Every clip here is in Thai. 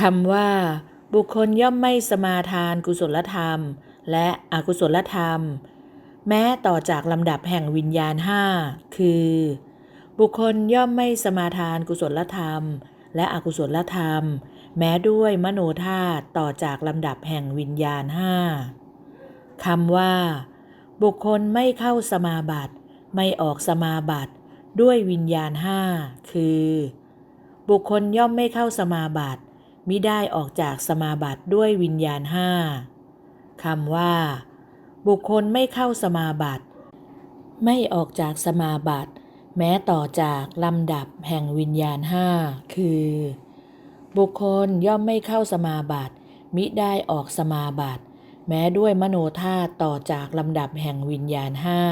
คำว่า บุคคลย่อมไม่สมาทานกุศลธรรม และอกุศลธรรม แม้ต่อจากลำดับแห่งวิญญาณห้าคือ บุคคลย่อมไม่สมาทานกุศลธรรม และอกุศลธรรม แม้ด้วยมโนธาตุต่อจากลำดับแห่งวิญญาณห้าคำว่า บุคคลไม่เข้าสมาบัติ ไม่ออกสมาบัติ ด้วยวิญญาณห้าคือ บุคคลย่อมไม่เข้าสมาบัติ มิได้ออกจากสมาบัติด้วยวิญญาณห้าคำว่า บุคคลไม่เข้าสมาบัติ ไม่ออกจากสมาบัติ แม้ต่อจากลำดับแห่งวิญญาณห้าคือ บุคคลย่อมไม่เข้าสมาบัติ มิได้ออกสมาบัติ แม้ด้วยมโนธาตต่อจากลำดับแห่งวิญญาณห้า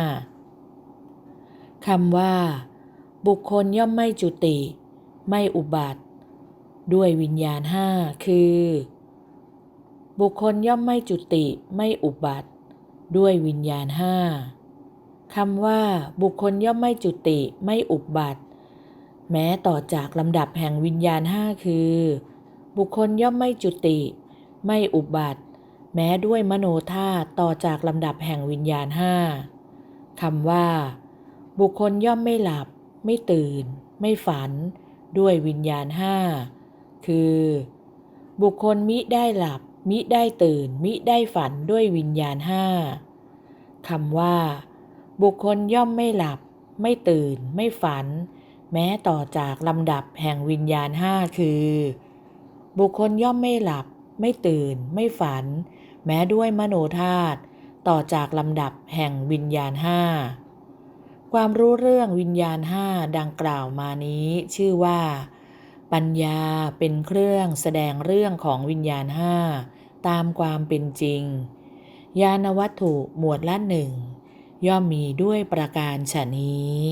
คำว่า บุคคลย่อมไม่จุติ ไม่อุบัติ ด้วยวิญญาณห้าคือ บุคคลย่อมไม่จุติไม่อุบัติ ด้วยวิญญาณห้าคำว่า บุคคลย่อมไม่จุติไม่อุบัติ แม้ต่อจากลำดับแห่งวิญญาณห้าคือ บุคคลย่อมไม่จุติ ไม่อุบัติ แม้ด้วยมโนธาตุต่อจากลำดับแห่งวิญญาณห้าคำว่า บุคคลย่อมไม่หลับ ไม่ตื่น ไม่ฝัน ด้วยวิญญาณห้า คือ บุคคลมิได้หลับ มิได้ตื่น มิได้ฝันด้วยวิญญาณห้าคำว่า บุคคลย่อมไม่หลับ ไม่ตื่น ไม่ฝัน แม้ต่อจากลำดับแห่งวิญญาณห้าคือ บุคคลย่อมไม่หลับ ไม่ตื่น ไม่ฝัน แม้ด้วยมโนธาตุต่อจากลำดับแห่งวิญญาณห้าความรู้เรื่องวิญญาณห้าดังกล่าวมานี้ชื่อว่า ปัญญาเป็นเครื่องแสดงเรื่องของวิญญาณห้าตามความเป็นจริง ญาณวัตถุหมวดละหนึ่งย่อมมีด้วยประการฉะนี้